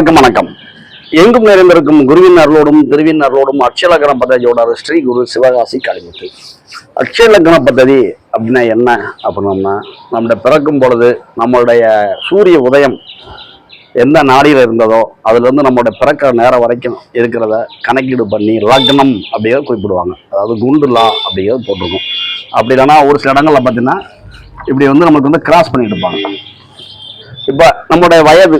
எல்லாருக்கும் வணக்கம். எங்கும் நிறைந்திருக்கும் குருவின் அருளோடும் திருவின் அருளோடும் அக்ஷயலக்கண பத்ததியோட ஸ்ரீ குரு சிவகாசி காளிமுத்து அக்ஷயலக்கண பத்ததி அப்படின்னா என்ன அப்படின்னோம்னா நம்மள பிறக்கும் பொழுது நம்மளுடைய சூரிய உதயம் எந்த நாடியில் இருந்ததோ அதுலேருந்து நம்மளுடைய பிறக்க நேரம் வரைக்கும் இருக்கிறத கணக்கீடு பண்ணி லக்னம் அப்படிங்கிறத குறிப்பிடுவாங்க. அதாவது குண்டுலா அப்படிங்கிறது போட்டிருக்கும். அப்படி இல்லைன்னா ஒரு சில இடங்களில் பார்த்தீங்கன்னா இப்படி வந்து நம்மளுக்கு வந்து கிராஸ் பண்ணிட்டு இருப்பாங்க இப்போ நம்மளுடைய வயது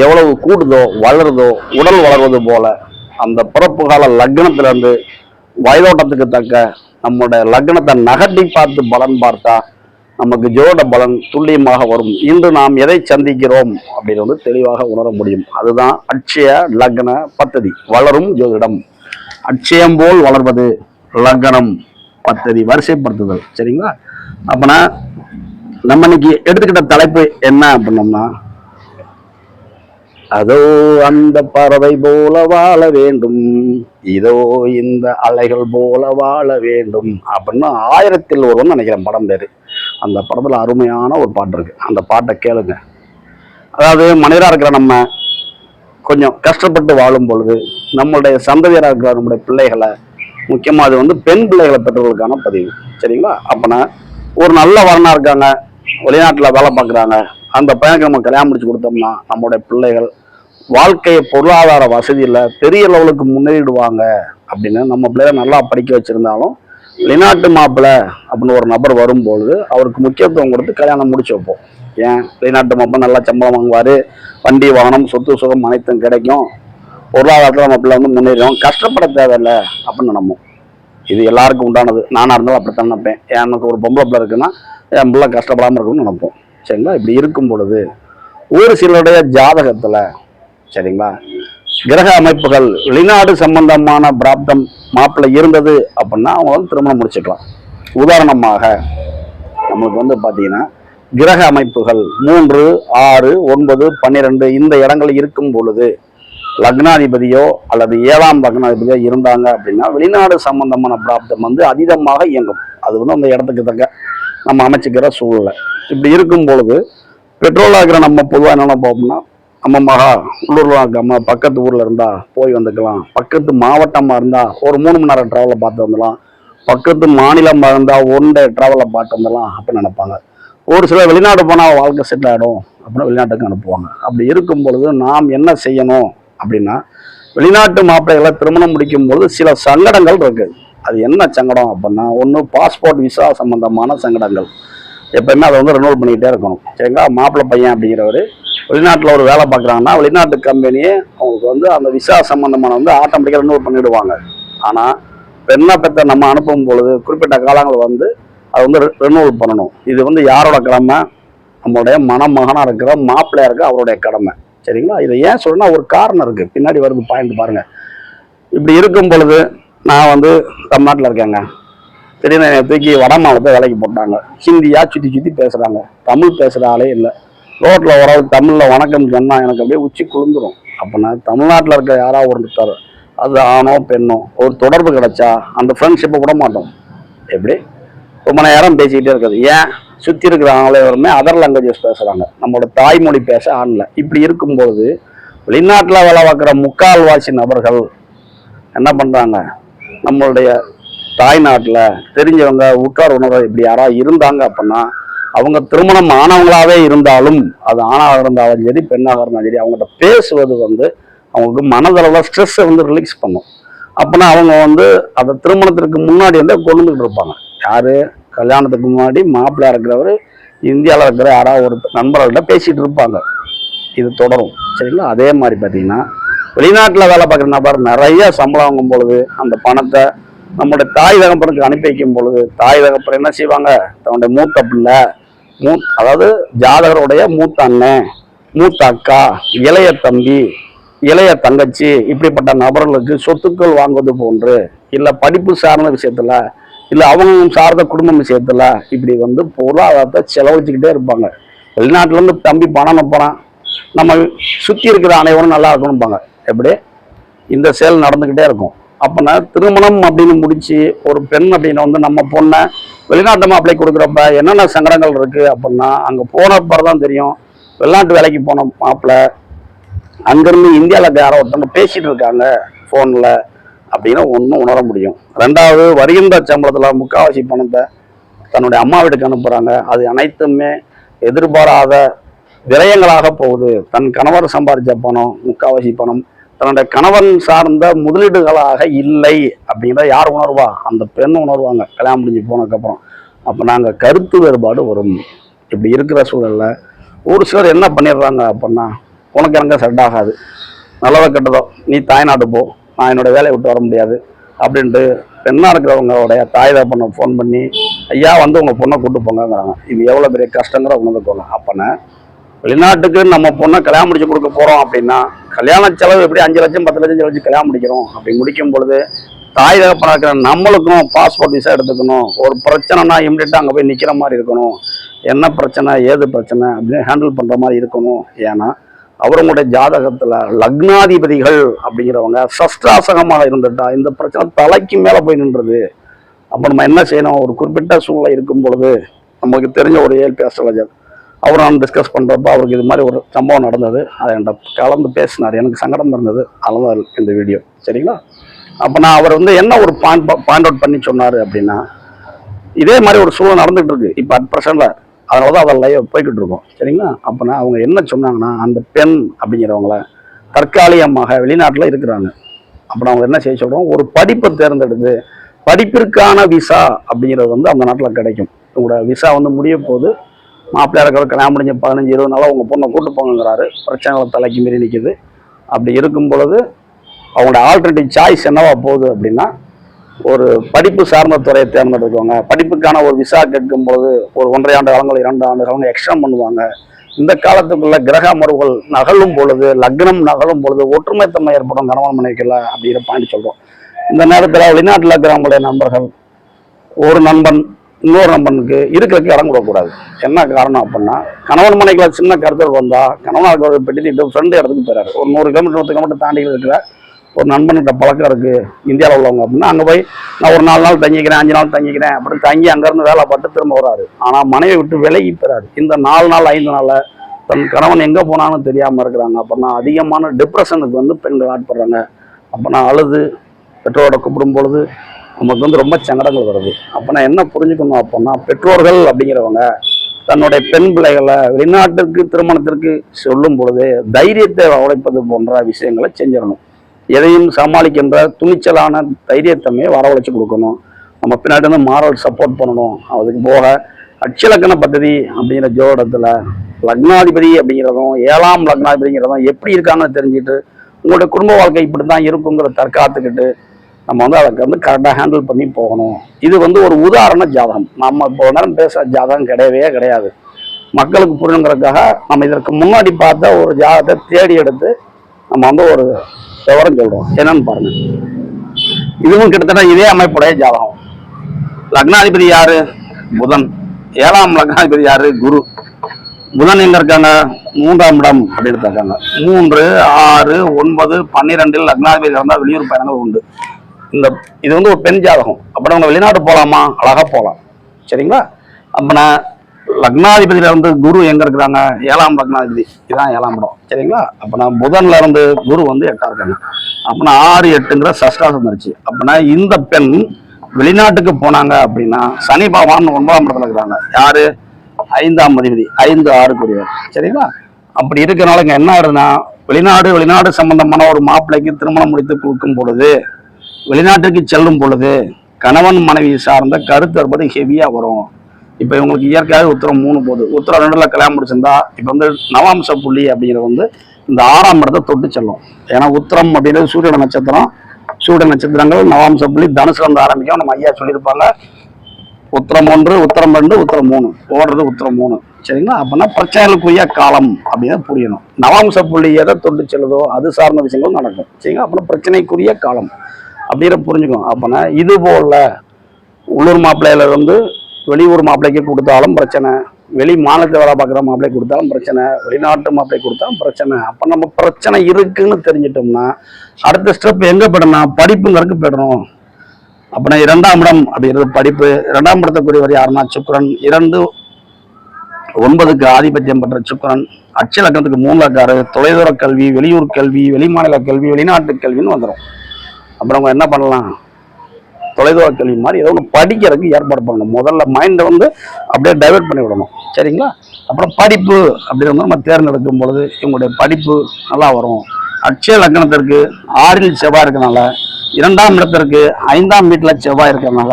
எவ்வளவு கூடுதோ வளருதோ உடல் வளர்வது போல அந்த பிறப்பு கால லக்னத்திலிருந்து வயதோட்டத்துக்கு தக்க நம்முடைய லக்னத்தை நகட்டி பார்த்து பலன் பார்த்தா நமக்கு ஜோட பலன் துல்லியமாக வரும். இன்று நாம் எதை சந்திக்கிறோம் அப்படின்னு வந்து தெளிவாக உணர முடியும். அதுதான் அட்சய லக்ன பத்ததி வளரும் ஜோதிடம். அட்சயம் போல் வளர்வது லக்னம் பத்ததி வரிசைப்படுத்துதல். சரிங்களா? அப்பனா நம்ம இன்னைக்கு எடுத்துக்கிட்ட தலைப்பு என்ன அப்படின்னோம்னா அதோ அந்த பறவை போல வாழ வேண்டும். இதோ இந்த அலைகள் போல வாழ வேண்டும். அப்படின்னு ஆயிரத்தில் ஒருவன் நினைக்கிறேன் படம் பேரு. அந்த படத்துல அருமையான ஒரு பாட்டு இருக்கு. அந்த பாட்டை கேளுங்க. அதாவது மனிதரா இருக்கிற நம்ம கொஞ்சம் கஷ்டப்பட்டு வாழும் பொழுது நம்மளுடைய சந்ததியராக இருக்கிற நம்முடைய பிள்ளைகளை முக்கியமாக அது வந்து பெண் பிள்ளைகளை பெற்றவர்களுக்கான பதிவு. சரிங்களா? அப்போனா ஒரு நல்ல வரனாக இருக்காங்க வெளிநாட்டில் வேலை பார்க்குறாங்க அந்த பையனுக்கு நம்ம கல்யாணம் முடிச்சு கொடுத்தோம்னா நம்மளுடைய பிள்ளைகள் வாழ்க்கையை பொருளாதார வசதியில் பெரிய லெவலுக்கு முன்னேறிடுவாங்க அப்படின்னு நம்ம பிள்ளைய நல்லா படிக்க வச்சுருந்தாலும் வெளிநாட்டு மாப்பிள்ளை அப்படின்னு ஒரு நபர் வரும்பொழுது அவருக்கு முக்கியத்துவம் கொடுத்து கல்யாணம் முடிச்சு வைப்போம். ஏன்? வெளிநாட்டு மாப்பிள்ளை நல்லா சம்பளம் வாங்குவார் வண்டி வாகனம் சொத்து சுகம் அனைத்தும் கிடைக்கும். பொருளாதாரத்தில் நம்ம பிள்ளை வந்து முன்னேறும் கஷ்டப்பட தேவையில்லை அப்படின்னு நினைப்போம். இது எல்லாருக்கும் உண்டானது. நானாக இருந்தாலும் அப்படித்தான் நினைப்பேன். எனக்கு ஒரு பொம்பளை பிள்ளை இருக்குன்னா என் பிள்ளை கஷ்டப்படாமல் இருக்கும்னு நினைப்போம். சரிங்களா? இப்படி இருக்கும் பொழுது ஒரு சிலருடைய ஜாதகத்தில் சரிங்களா? கிரக அமைப்புகள் வெளிநாடு சம்பந்தமான பிராப்தம் மாப்பிள்ளை இருந்தது அப்படின்னா அவங்க வந்து திருமணம் முடிச்சுக்கலாம். உதாரணமாக நம்மளுக்கு வந்து பார்த்தீங்கன்னா கிரக அமைப்புகள் மூன்று ஆறு ஒன்பது பன்னிரெண்டு இந்த இடங்கள் இருக்கும் பொழுது லக்னாதிபதியோ அல்லது ஏழாம் லக்னாதிபதியோ இருந்தாங்க அப்படின்னா வெளிநாடு சம்பந்தமான பிராப்தம் வந்து அதீதமாக இயங்கும். அது வந்து அந்த இடத்துக்கு தக்க நம்ம அமைச்சுக்கிற சூழ்நிலை. இப்படி இருக்கும் பொழுது பெட்ரோல் ஆகிற நம்ம பொதுவாக என்னென்ன பார்ப்போம்னா அம்மா மகா உள்ளூர்ல அம்மா பக்கத்து ஊர்ல இருந்தா போய் வந்துக்கலாம். பக்கத்து மாவட்டமா இருந்தா ஒரு மூணு மணி நேரம் டிராவலை பார்த்து வந்துடலாம். பக்கத்து மாநிலமா இருந்தா ஒன் டே டிராவலை பார்த்து வந்துடலாம் அப்படின்னு நினைப்பாங்க. ஒரு சில வெளிநாடு போனால் வாழ்க்கை செட்டில் ஆகிடும் அப்படின்னு வெளிநாட்டுக்கு அனுப்புவாங்க. அப்படி இருக்கும் பொழுது நாம் என்ன செய்யணும் அப்படின்னா வெளிநாட்டு மாப்பிள்ளைகளை திருமணம் முடிக்கும் பொழுது சில சங்கடங்கள் இருக்கு. அது என்ன சங்கடம் அப்படின்னா ஒன்று பாஸ்போர்ட் விசா சம்பந்தமான சங்கடங்கள். எப்பயுமே அதை வந்து ரினோல் பண்ணிக்கிட்டே இருக்கணும். சரிங்களா? மாப்பிள்ளை பையன் அப்படிங்கிறவர் வெளிநாட்டில் ஒரு வேலை பார்க்குறாங்கன்னா வெளிநாட்டு கம்பெனியே அவங்களுக்கு வந்து அந்த விசா சம்மந்தமான வந்து ஆட்டோமேட்டிக்காக ரெனோல் பண்ணிவிடுவாங்க ஆனால் பெண்ணை பெற்ற நம்ம அனுப்பும் பொழுது குறிப்பிட்ட காலங்கள் வந்து அது வந்து ரினூவல் பண்ணணும். இது வந்து யாரோட கடமை? நம்மளுடைய மணமகனாக இருக்கிற மாப்பிள்ளையாக இருக்க அவருடைய கடமை. சரிங்களா? இதை ஏன் சொல்லுன்னா ஒரு காரணம் இருக்குது பின்னாடி வருது பாயிண்ட் பாருங்கள் இப்படி இருக்கும் பொழுது நான் வந்து தமிழ்நாட்டில் இருக்கேங்க. திடீர்னு என்னை தூக்கி வட மாநிலத்தை வேலைக்கு போட்டாங்க. ஹிந்தியாக சுற்றி சுற்றி பேசுகிறாங்க தமிழ் பேசுகிற ஆளே இல்லை. ரோட்டில் ஒரு தமிழில் வணக்கம் சொன்னால் எனக்கு அப்படியே உச்சி குளிந்துடும் அப்போ நான் தமிழ்நாட்டில் இருக்க யாராவது ஒருத்தர் அது ஆணோ பெண்ணோ ஒரு தொடர்பு கிடைச்சா அந்த ஃப்ரெண்ட்ஷிப்பை விட மாட்டோம். எப்படி? ரொம்ப நேரம் பேசிக்கிட்டே இருக்குது. ஏன்? சுற்றி இருக்கிற அனைவருமே அதர் லாங்குவேஜஸ் பேசுகிறாங்க நம்மளோட தாய்மொழி பேச ஆடல இப்படி இருக்கும்பொழுது வெளிநாட்டில் வேலை பார்க்குற முக்கால்வாசி நபர்கள் என்ன பண்ணுறாங்க நம்மளுடைய தாய்நாட்டில் தெரிஞ்சவங்க உற்றார் உணர்வு இப்படி யாராவது இருந்தாங்க அப்படின்னா அவங்க திருமணம் ஆனவங்களாவே இருந்தாலும் அது ஆணாக இருந்தாலும் சரி பெண்ணாக இருந்தாலும் சரி அவங்ககிட்ட பேசுவது வந்து அவங்களுக்கு மனதளவில் ஸ்ட்ரெஸ்ஸை வந்து ரிலீஸ் பண்ணும். அப்போனா அவங்க வந்து அதை திருமணத்திற்கு முன்னாடி வந்து கொண்டு இருப்பாங்க. யார்? கல்யாணத்துக்கு முன்னாடி மாப்பிள்ளையாக இருக்கிறவர் இந்தியாவில் இருக்கிற யாராவது ஒரு நண்பர்கள்ட்ட பேசிகிட்டு இருப்பாங்க. இது தொடரும். சரிங்களா? அதே மாதிரி பார்த்தீங்கன்னா வெளிநாட்டில் வேலை பார்க்குற நபர் நிறைய சம்பளம் வாங்கும் பொழுது அந்த பணத்தை நம்முடைய தாய் தகப்பனுக்கு அனுப்பி வைக்கும் பொழுது தாய் தகப்பன் என்ன செய்வாங்க? தன்னுடைய மூத்த பிள்ளை மூ அதாவது ஜாதகருடைய மூத்த அண்ணன் மூத்த அக்கா இளைய தம்பி இளைய தங்கச்சி இப்படிப்பட்ட நபர்களுக்கு சொத்துக்கள் வாங்குவது போன்று இல்லை படிப்பு சார்ந்த விஷயத்துல இல்லை அவங்க சார்ந்த குடும்பம் விஷயத்தில் இப்படி வந்து பொருளாதாரத்தை செலவழிச்சுக்கிட்டே இருப்பாங்க. வெளிநாட்டிலேருந்து தம்பி பணம் அனுப்புகிறான் நம்ம சுற்றி இருக்கிற அனைவரும் நல்லா இருக்கணும்பாங்க. எப்படி? இந்த செயல் நடந்துக்கிட்டே இருக்கும். அப்போனா திருமணம் அப்படின்னு முடிச்சு ஒரு பெண் அப்படின்னு வந்து நம்ம பொண்ணை வெளிநாட்டு மாப்பிள்ளை கொடுக்குறப்ப என்னென்ன சங்கடங்கள் இருக்குது அப்படின்னா அங்கே போன தான் தெரியும். வெளிநாட்டு வேலைக்கு போன மாப்பிள்ளை அங்கேருந்து இந்தியாவில் யாரோ ஒருத்தவங்க பேசிகிட்டு இருக்காங்க ஃபோனில் அப்படின்னு ஒன்றும் உணர முடியும். ரெண்டாவது வருகின்ற சம்பளத்தில் முக்காவாசி பணத்தை தன்னுடைய அம்மா வீட்டுக்கு அனுப்புகிறாங்க அது அனைத்துமே எதிர்பாராத விரயங்களாக போகுது. தன் கணவர் சம்பாதிச்ச பணம் முக்காவாசி பணம் தன்னுடைய கணவன் சார்ந்த முதலீடுகளாக இல்லை அப்படிங்கிறத யார் உணர்வா? அந்த பெண் உணர்வாங்க. கல்யாணம் முடிஞ்சு போனதுக்கப்புறம் அப்போ நாங்கள் கருத்து வேறுபாடு வரும். இப்படி இருக்கிற சூழலில் ஒரு சிலர் என்ன பண்ணிடுறாங்க அப்படின்னா உனக்கு எனக்கு செட் ஆகாது. நல்லதோ கெட்டதோ நீ தாய்நாடு போ. நான் என்னோட வேலையை விட்டு வர முடியாது. அப்படின்ட்டு பெண்ணாக இருக்கிறவங்களுடைய தாய் தப்பனை ஃபோன் பண்ணி ஐயா வந்து உங்கள் பொண்ணை கூட்டு போங்கங்கிறாங்க. இது எவ்வளோ பெரிய கஷ்டங்கிற உணர்ந்துக்கோங்க. அப்போனா வெளிநாட்டுக்கு நம்ம பொண்ணை கல்யாணம் முடிச்சு கொடுக்க போகிறோம் அப்படின்னா கல்யாண செலவு எப்படி அஞ்சு லட்சம் பத்து லட்சம் செலவு கல்யாணம் முடிக்கிறோம் அப்படி முடிக்கும் பொழுது தாய் தகப்பனாக இருக்கிற நம்மளுக்கும் பாஸ்போர்ட் விசா எடுத்துக்கணும். ஒரு பிரச்சனைனா இம்மிடியட்டாக அங்கே போய் நிற்கிற மாதிரி இருக்கணும். என்ன பிரச்சனை ஏது பிரச்சனை அப்படின்னு ஹேண்டில் பண்ணுற மாதிரி இருக்கணும். ஏன்னா அவருங்களுடைய ஜாதகத்தில் லக்னாதிபதிகள் அப்படிங்கிறவங்க சஷ்டாசகமாக இருந்துட்டா இந்த பிரச்சனை தலைக்கு மேலே போய் நின்றுது. அப்போ நம்ம என்ன செய்யணும்? ஒரு குறிப்பிட்ட சூழ்நிலை இருக்கும் பொழுது நமக்கு தெரிஞ்ச ஒரு ஏல்பி அஸ்ட்ராலஜர் அவர் நான் டிஸ்கஸ் பண்ணுறப்ப அவருக்கு இது மாதிரி ஒரு சம்பவம் நடந்தது. அதை என்கிட்ட கலந்து பேசினார். எனக்கு சங்கடம் இருந்தது. அதனால இந்த வீடியோ சரிங்களா? அப்போ நான் அவர் வந்து என்ன ஒரு பாயிண்ட் பாயிண்ட் அவுட் பண்ணி சொன்னார் அப்படின்னா இதே மாதிரி ஒரு சூழல் நடந்துகிட்டு இருக்கு. இப்போ அட் ப்ரெசென்ட்ல அதனால தான் அதை லைவ் போய்கிட்டு இருக்கோம். சரிங்களா? அப்போனா அவங்க என்ன சொன்னாங்கன்னா அந்த பெண் அப்படிங்கிறவங்கள தற்காலிகமாக வெளிநாட்டில் இருக்கிறாங்க. அப்புறம் அவங்க என்ன செய்ய சொல்கிறோம் ஒரு படிப்பை தேர்ந்தெடுத்து படிப்பிற்கான விசா அப்படிங்கிறது வந்து அந்த நாட்டில் கிடைக்கும். உங்களோட விசா வந்து முடிய போது மாப்பிள்ளையாக இருக்கிற கல்யாணம் முடிஞ்ச பதினஞ்சு இருபது நாளாக உங்கள் பொண்ணை கூட்டு போங்கிறாரு பிரச்சனைகளை தலைக்கு மீறி நிற்கிது அப்படி இருக்கும் பொழுது அவங்களோட ஆல்டர்னேட்டிவ் சாய்ஸ் என்னவா போகுது அப்படின்னா ஒரு படிப்பு சார்ந்த துறையை தேர்ந்தெடுத்துக்கோங்க படிப்புக்கான ஒரு விசா கேட்கும்போது ஒரு ஒன்றரை ஆண்டு காலங்கள் இரண்டு ஆண்டு காலங்கள் எக்ஸ்டெண்ட் பண்ணுவாங்க. இந்த காலத்துக்குள்ள கிரக அமர்வுகள் நகலும் பொழுது லக்னம் நகலும் பொழுது ஒற்றுமைத்தன்மை ஏற்படும் கணவன் மனைவிக்கல அப்படிங்கிற பாயிண்ட் சொல்கிறோம் இந்த நேரத்தில் வெளிநாட்டில் இருக்கிறவங்களுடைய நண்பர்கள் ஒரு நண்பன் இன்னொரு நண்பனுக்கு இருக்கிறதுக்கு இடம் கொடுக்கக்கூடாது. என்ன காரணம் அப்படின்னா கணவன் மனைக்குள்ள சின்ன கருத்தல் வந்தால் கணவனாக பெட்டி ஃப்ரெண்டு இடத்துக்கு போயிறாரு ஒரு நூறு கிலோமீட்டர் நூற்று கிலோமீட்டர் தாண்டி இருக்கிற ஒரு நண்பன்கிட்ட பழக்கம் இருக்குது இந்தியாவில் உள்ளவங்க அப்படின்னா அங்கே போய் நான் ஒரு நாலு நாள் தங்கிக்கிறேன் அஞ்சு நாள் தங்கிக்கிறேன் அப்படின்னு தங்கி அங்கேருந்து வேலை பார்த்து திரும்ப வராரு. ஆனால் மனைவி விட்டு விலகி பெறாரு. இந்த நாலு நாள் ஐந்து நாளில் தன் கணவன் எங்கே போனாலும் தெரியாமல் இருக்கிறாங்க. அப்படின்னா அதிகமான டிப்ரெஷனுக்கு வந்து பெண்கள் ஆட்படுறாங்க. அப்படின்னா அழுது பெற்றோரோட கூப்பிடும் பொழுது நமக்கு வந்து ரொம்ப சங்கடங்கள் வருது. அப்போ நான் என்ன புரிஞ்சுக்கணும் அப்படின்னா பெற்றோர்கள் அப்படிங்கிறவங்க தன்னுடைய பெண் பிள்ளைகளை வெளிநாட்டுக்கு திருமணத்திற்கு சொல்லும் பொழுது தைரியத்தை உழைப்பது போன்ற விஷயங்களை செஞ்சிடணும். எதையும் சமாளிக்கின்ற துணிச்சலான தைரியத்தன்மையை வரவழைச்சு கொடுக்கணும். நம்ம பின்னாடி வந்து மாரல் சப்போர்ட் பண்ணணும். அதுக்கு போக அட்சலக்கண பദ്ധதி அப்படிங்கிற ஜோடத்தில் லக்னாதிபதி அப்படிங்கிறதும் ஏழாம் லக்னாதிபதிங்கிறதும் எப்படி இருக்காங்கன்னு தெரிஞ்சுட்டு உங்களுடைய குடும்ப வாழ்க்கை இப்படி தான் இருக்குங்கிற தற்காத்துக்கிட்டு நம்ம வந்து அதை வந்து கரெக்டாக ஹேண்டில் பண்ணி போகணும். இது வந்து ஒரு உதாரண ஜாதகம். நம்ம இப்போ நேரம் பேசுகிற ஜாதகம் கிடையவே கிடையாது. மக்களுக்கு புரியணுங்கிறதுக்காக நம்ம இதற்கு முன்னாடி பார்த்த ஒரு ஜாதகத்தை தேடி எடுத்து நம்ம வந்து ஒரு விவரம் சொல்கிறோம் என்னன்னு பாருங்கள் இதுவும் கிட்டத்தட்ட இதே அமைப்புடைய ஜாதகம். லக்னாதிபதி யாரு? புதன். ஏழாம் லக்னாதிபதி யாரு? குரு. புதன் எங்க இருக்காங்க? மூன்றாம் இடம் அப்படின்னு இருக்காங்க மூன்று ஆறு ஒன்பது பன்னிரெண்டில் லக்னாதிபதி இருந்தால் வெளியூர் பயணங்கள் உண்டு. இந்த இது வந்து ஒரு பெண் ஜாதகம். அப்ப நம்ம வெளிநாட்டு போகலாமா அழகா போகலாம் சரிங்களா? அப்படின்னா லக்னாதிபதியில இருந்து குரு எங்க இருக்கிறாங்க? ஏழாம் லக்னாதிபதி. இதுதான் ஏழாம் இடம். சரிங்களா? அப்பனா புதன்ல இருந்து குரு வந்து எட்டா இருக்காங்க. அப்பனா ஆறு எட்டுங்கிற சஷ்டாசம் இருந்துச்சு அப்பனா இந்த பெண் வெளிநாட்டுக்கு போனாங்க அப்படின்னா சனி பகவான் ஒன்பதாம் இடத்துல இருக்கிறாங்க. யாரு? ஐந்தாம் அதிபதி. ஐந்து ஆறுக்குரியவர். சரிங்களா? அப்படி இருக்கிறனால இங்க என்ன ஆகுதுன்னா வெளிநாடு வெளிநாடு சம்பந்தமான ஒரு மாப்பிள்ளைக்கு திருமணம் முடித்து கொடுக்கும் பொழுது வெளிநாட்டுக்கு செல்லும் பொழுது கணவன் மனைவி சார்ந்த கருத்து வேறுபாடு ஹெவியா வரும். இப்போ இவங்களுக்கு இயற்கையாக உத்தரம் மூணு போகுது. உத்தரம் ரெண்டுல கல்யாணம் முடிச்சிருந்தா இப்போ வந்து நவாம்ச புள்ளி அப்படிங்கிறது வந்து இந்த ஆறாம் இடத்தை தொட்டு செல்லும். ஏன்னா உத்தரம் அப்படிங்கிறது சூரிய நட்சத்திரம். சூரிய நட்சத்திரங்கள் நவாம்ச புள்ளி தனுசுல இருந்து ஆரம்பிக்கும். நம்ம ஐயா சொல்லியிருப்பாங்க உத்தரம் ஒன்று உத்தரம் ரெண்டு உத்தரம் மூணு. ஓடுறது உத்தரம் மூணு. சரிங்களா? அப்படின்னா பிரச்சனைகளுக்குரிய காலம் அப்படின்னு புரியணும். நவாம்ச புள்ளி எதை தொட்டு செல்லுதோ அது சார்ந்த விஷயங்கள் நடக்கும். சரிங்களா? அப்புறம் பிரச்சனைக்குரிய காலம். அப்படிங்கிற புரிஞ்சுக்கணும். அப்போனா இது போல உள்ளூர் மாப்பிள்ளையில இருந்து வெளியூர் மாப்பிள்ளைக்கு கொடுத்தாலும் பிரச்சனை. வெளி மாநிலத்தில் வேலை பார்க்குற மாப்பிள்ளை கொடுத்தாலும் பிரச்சனை. வெளிநாட்டு மாப்பிள்ளை கொடுத்தாலும் பிரச்சனை. அப்போ நம்ம பிரச்சனை இருக்குன்னு தெரிஞ்சிட்டோம்னா அடுத்த ஸ்டெப் எங்கே போயிடணும் படிப்புங்கிறதுக்கு போயிடணும். அப்படின்னா இரண்டாம் இடம் அப்படிங்கிறது படிப்பு. இரண்டாம் இடத்துக்குரியவர் யாருன்னா சுக்கரன். இரண்டு ஒன்பதுக்கு ஆதிபத்தியம் பெற்ற சுக்கரன். அச்சலக்கணத்துக்கு லக்னத்துக்கு மூலக்காரு தொலைதூர கல்வி வெளியூர் கல்வி வெளிமாநில கல்வி வெளிநாட்டு கல்வின்னு வந்துடும் அப்புறம் அவங்க என்ன பண்ணலாம்? தொலைதூர கல்வி மாதிரி ஏதோ ஒன்று படிக்கிறதுக்கு ஏற்பாடு பண்ணணும். முதல்ல மைண்டை வந்து அப்படியே டைவெர்ட் பண்ணி விடணும். சரிங்களா? அப்புறம் படிப்பு அப்படின்னு நம்ம தேர்ந்தெடுக்கும் பொழுது இவங்களுடைய படிப்பு நல்லா வரும். அட்சய லக்னத்திற்கு ஆறில் செவ்வாய் இருக்கனால இரண்டாம் இடத்திற்கு ஐந்தாம் வீட்டில் செவ்வாய் இருக்கிறனால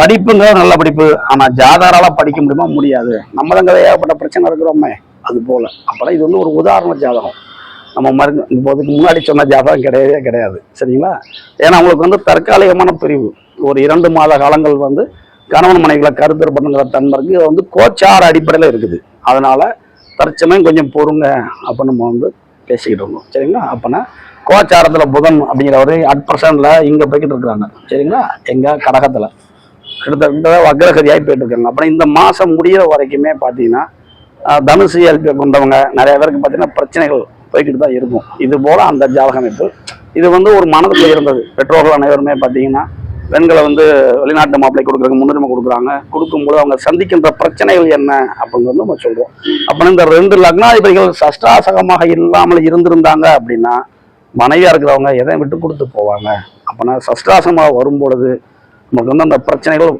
படிப்புங்கிறது நல்ல படிப்பு. ஆனால் ஜாதாரால படிக்க முடியுமா? முடியாது. நம்ம தான் ஏகப்பட்ட பிரச்சனை இருக்கிறோமே. அது போல். அப்போலாம் இது வந்து ஒரு உதாரண ஜாதகம். நம்ம மருந்து இப்போதுக்கு முன்னாடி சொன்ன ஜாதகம் கிடையவே கிடையாது. சரிங்களா? ஏன்னா அவங்களுக்கு வந்து தற்காலிகமான பிரிவு. ஒரு இரண்டு மாத காலங்கள் வந்து கணவன் மனைவிகளை கருத்தர் தன்மைக்கு இது வந்து கோச்சார அடிப்படையில் இருக்குது. அதனால தற்சமயம் கொஞ்சம் பொறுங்க அப்படின்னு நம்ம வந்து பேசிக்கிட்டு இருந்தோம். சரிங்களா? அப்போனா கோச்சாரத்தில் புதன் அப்படிங்கிறவர் அட் பர்சன்டில் இங்கே போய்கிட்டு இருக்கிறாங்க. சரிங்களா? எங்கள் கடகத்தில். கிட்டத்தட்ட வக்ரகதியாகி போயிட்டு இருக்காங்க. அப்புறம் இந்த மாதம் முடிகிற வரைக்குமே பார்த்தீங்கன்னா தனுசு இயல்பை கொண்டவங்க நிறைய பேருக்கு பார்த்தீங்கன்னா பிரச்சனைகள் போய்கிட்டு தான் இருக்கும். இது போல அந்த ஜாதக அமைப்பு. இது வந்து ஒரு மனதுக்குள்ள இருந்தது. பெற்றோர்கள் அனைவருமே பார்த்தீங்கன்னா பெண்களை வந்து வெளிநாட்டு மாப்பிள்ளை கொடுக்குறதுக்கு முன்னுரிமை கொடுக்குறாங்க. கொடுக்கும்போது அவங்க சந்திக்கின்ற பிரச்சனைகள் என்ன அப்படிங்கிறது நம்ம சொல்கிறோம் அப்போ இந்த ரெண்டு லக்னாதிபதிகள் சஷ்டாசகமாக இல்லாமல் இருந்திருந்தாங்க அப்படின்னா மனைவியாக இருக்கிறவங்க எதை விட்டு கொடுத்து போவாங்க. அப்போனா சஷ்டாசகமாக வரும்பொழுது நமக்கு வந்து அந்த பிரச்சனைகள்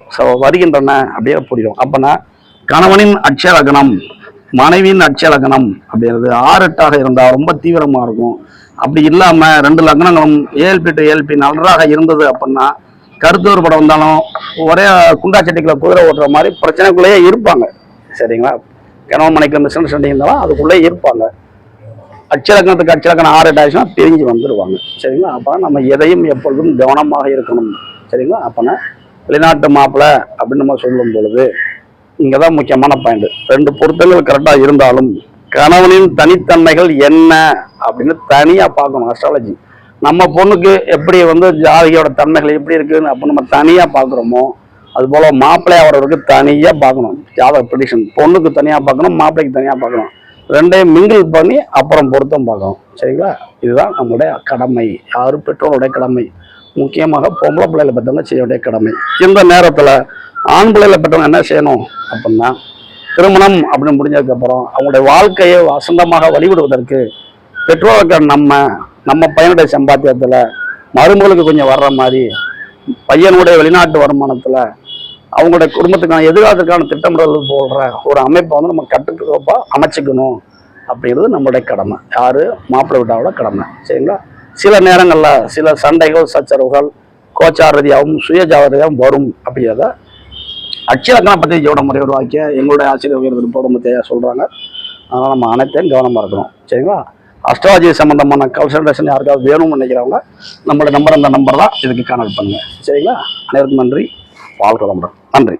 வருகின்றன அப்படியே புரியும். அப்போனா கணவனின் அக்ஷரகணம் மனைவியின் அட்சலக்கணம் அப்படிங்கிறது ஆறு எட்டாக இருந்தால் ரொம்ப தீவிரமாக இருக்கும். அப்படி இல்லாமல் ரெண்டு லக்னங்களும் ஏஎல்பி டு ஏஎல்பி நன்றாக இருந்தது அப்படின்னா கருத்தூர் படம் வந்தாலும் ஒரே குண்டா செட்டிக்குள்ள குதிரை ஓட்டுற மாதிரி பிரச்சனைக்குள்ளேயே இருப்பாங்க. சரிங்களா? கணவன் மனைக்கு மிஸ் அண்டர்ஸ்டாண்டிங் இருந்தாலும் அதுக்குள்ளேயே இருப்பாங்க. அச்சலக்கணத்துக்கு அச்சலக்கணம் ஆறு எட்டாச்சுன்னா பிரிஞ்சு வந்துடுவாங்க சரிங்களா? அப்போ நம்ம எதையும் எப்பொழுதும் கவனமாக இருக்கணும். சரிங்களா? அப்போனா வெளிநாட்டு மாப்பிள்ளை அப்படின்னு நம்ம சொல்லும் பொழுது இங்கே தான் முக்கியமான பாயிண்ட் ரெண்டு பொருத்தங்கள் கரெக்டாக இருந்தாலும் கணவனின் தனித்தன்மைகள் என்ன அப்படின்னு தனியாக பார்க்கணும் அஸ்ட்ராலஜி நம்ம பொண்ணுக்கு எப்படி வந்து ஜாதகியோட தன்மைகள் எப்படி இருக்குன்னு அப்போ நம்ம தனியாக பார்க்குறோமோ அதுபோல் மாப்பிள்ளை அவரவருக்கு தனியாக பார்க்கணும் ஜாதக ப்ரெடிஷன் பொண்ணுக்கு தனியாக பார்க்கணும் மாப்பிள்ளைக்கு தனியாக பார்க்கணும். ரெண்டையும் மிங்கிள் பண்ணி அப்புறம் பொருத்தம் பார்க்கணும். சரிங்களா? இதுதான் நம்மளுடைய கடமை. யாரு பெற்றோருடைய கடமை? முக்கியமாக பொம்பளை பிள்ளைகளை பெற்றவங்க செய்ய வேண்டிய கடமை. இந்த நேரத்தில் ஆண் பிள்ளையில பெற்றவங்க என்ன செய்யணும் அப்படின்னா திருமணம் அப்படின்னு முடிஞ்சதுக்கப்புறம் அவங்களுடைய வாழ்க்கையை வசந்தமாக வழிவிடுவதற்கு பெற்றோர்கள் நம்ம நம்ம பையனுடைய சம்பாத்தியத்தில் மருமகளுக்கு கொஞ்சம் வர்ற மாதிரி பையனுடைய வெளிநாட்டு வருமானத்தில் அவங்களுடைய குடும்பத்துக்கான எதிர்காலத்துக்கான திட்டமிடல் போடுற ஒரு அமைப்பை வந்து நம்ம கட்டுக்கோப்பாக அமைச்சிக்கணும் அப்படிங்கிறது நம்மளுடைய கடமை. யாரு? மாப்பிள்ளை விட்டாவோட கடமை. சரிங்களா? சில நேரங்களில் சில சண்டைகள் சச்சரவுகள் கோச்சாரதியாகவும் சுயஜாரதியாகவும் வரும் அப்படிங்கிறத அச்சலக்கணம் பற்றி ஜோட முறை உருவாக்கிய எங்களுடைய ஆசிரியர் உயர்வு போடும்பத்தையா சொல்கிறாங்க அதனால் நம்ம அனைத்தையும் கவனமாக இருக்கணும். சரிங்களா? அஸ்ட்ராலஜி சம்மந்தமான கன்சல்டேஷன் யாருக்காவது வேணும்னு நினைக்கிறவங்க நம்மளோட நம்பர் அந்த நம்பர் தான் இதுக்கு கான்டாக்ட் பண்ணுங்கள் சரிங்களா? அனைவருக்கும் நன்றி. வாழ்க்கை நன்றி.